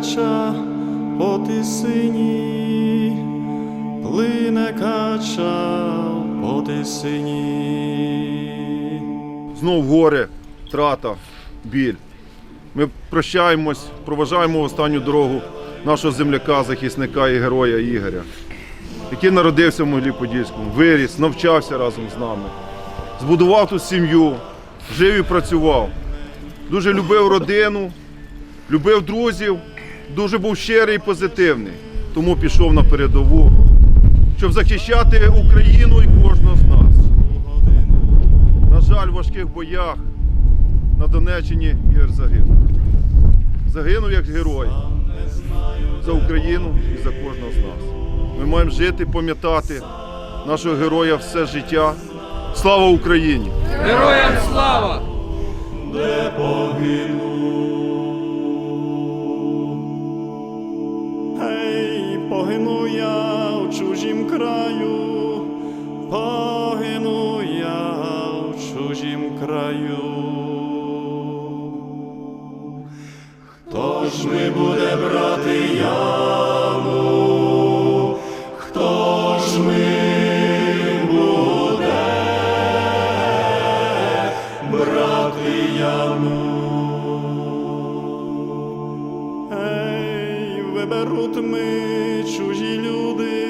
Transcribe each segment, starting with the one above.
кача по тисині, плине кача по тисині. Знов горе, втрата, біль. Ми прощаємось, проважаємо останню дорогу нашого земляка, захисника і героя Ігоря, який народився в Могилі Подільському, виріс, навчався разом з нами, збудував тут сім'ю, жив і працював. Дуже любив родину, любив друзів, дуже був щирий і позитивний. Тому пішов на передову, щоб захищати Україну і кожного з нас. На жаль, в важких боях на Донеччині Ігор загинув. Загинув як герой за Україну і за кожного з нас. Ми маємо жити, пам'ятати нашого героя все життя. Слава Україні! Героям слава! де погину. Чужім краю, погину я в чужім краю. Хто ж ми буде брати яму? Хто ж ми? Виберуть ми чужі люди,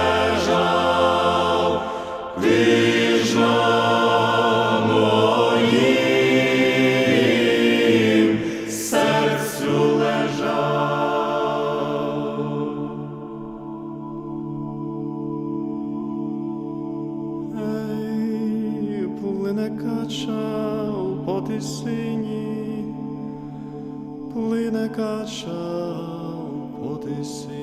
кача у потисині, плине кача у потисині.